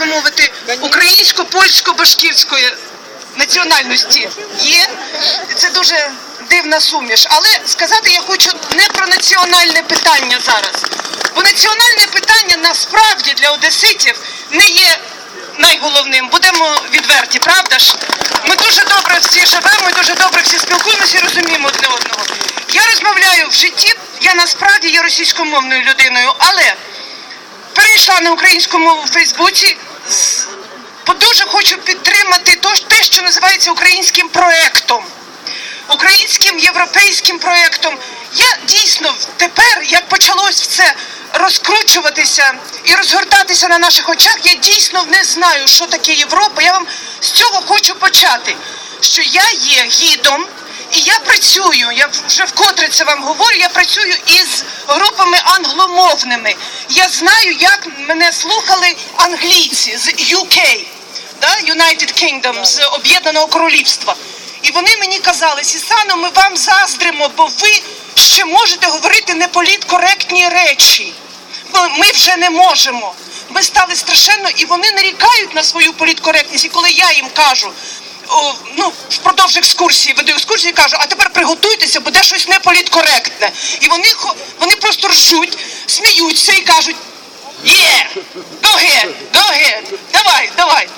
би мовити, українсько-польсько-башкірської національності є. Це дуже дивна суміш. Але сказати я хочу не про національне питання зараз. Бо національне питання насправді для одеситів не є найголовним. Будемо відверті, правда ж? Ми дуже добре всі живемо, ми дуже добре всі спілкуємося і розуміємо одне одного. Я розмовляю в житті, я насправді є російськомовною людиною, але перейшла на українську мову в Фейсбуці. Бо дуже хочу підтримати те, що називається українським проектом, українським європейським проектом. Я дійсно тепер, як почалось все розкручуватися і розгортатися на наших очах, я дійсно не знаю, що таке Європа. Я вам з цього хочу почати. Що я є гідом, і я працюю, я вже вкотре це вам говорю, я працюю із групами англомовними. Я знаю, як мене слухали англійці з UK, да, United Kingdom, з Об'єднаного Королівства. І вони мені казали, Сісано, ми вам заздримо, бо ви ще можете говорити неполіткоректні речі. Ми вже не можемо. Ми стали страшенно, і вони нарікають на свою політкоректність. І коли я їм кажу, ну, впродовж екскурсії, веду екскурсії, кажу, а тепер приготуйтеся, буде щось неполіткоректне. І вони, вони просто ржуть, сміються і кажуть, є, go ahead, давай, давай.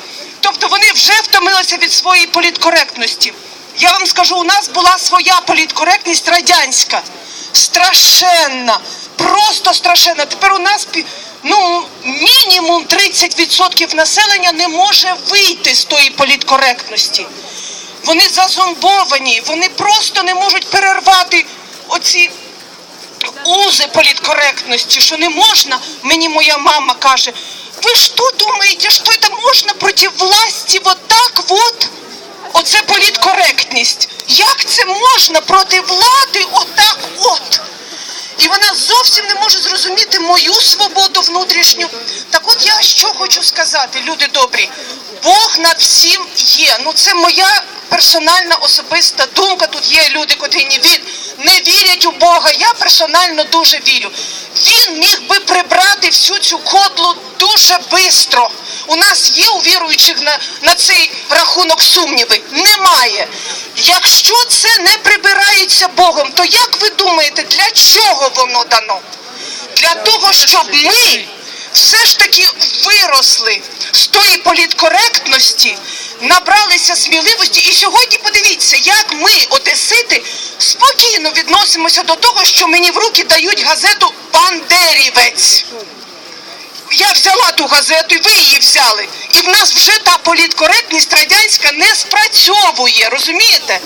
Тобто вони вже втомилися від своєї політкоректності. Я вам скажу, у нас була своя політкоректність радянська, страшенна, просто страшенна. Тепер у нас ну, мінімум 30% населення не може вийти з тої політкоректності. Вони зазомбовані, вони просто не можуть перервати оці узи політкоректності, що не можна, мені моя мама каже, ви що думаєте, що це можна проти власті вот так? Оце політкоректність. Як це можна проти влади отак вона зовсім не може зрозуміти мою свободу внутрішню. Так от я що хочу сказати, люди добрі. Бог над всім є. Ну це моя персональна особиста думка. Тут є люди, котрі не, не вірять у Бога. Я персонально дуже вірю. Він міг би прибрати всю цю кодлу дуже швидко. У нас є у віруючих на, на цей рахунок сумніви? Немає. Якщо це не прибирається Богом, то як ви думаєте, для чого воно дано? Для того, щоб ми все ж таки виросли з тої політкоректності, набралися сміливості. І сьогодні подивіться, як ми, одесити, спокійно відносимося до того, що мені в руки дають газету Бандерівець. Я взяла ту газету, і ви її взяли. І в нас вже та політкоректність радянська не спрацьовує, розумієте?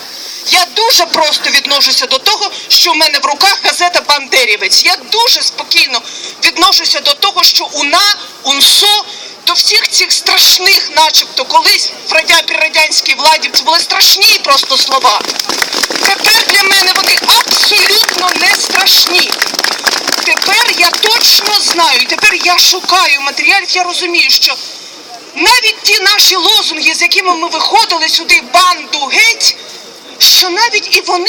Я дуже просто відношуся до того, що в мене в руках газета Бандерівець. Я дуже спокійно відношуся до того, що УНА, УНСО, до всіх цих страшних, начебто, колись в радя... радянській владі це були страшні просто слова. Тепер для мене вони абсолютно не страшні. Тепер я точно знаю, тепер я шукаю матеріалів, я розумію, що навіть ті наші лозунги, з якими ми виходили сюди, банду геть, що навіть і вони.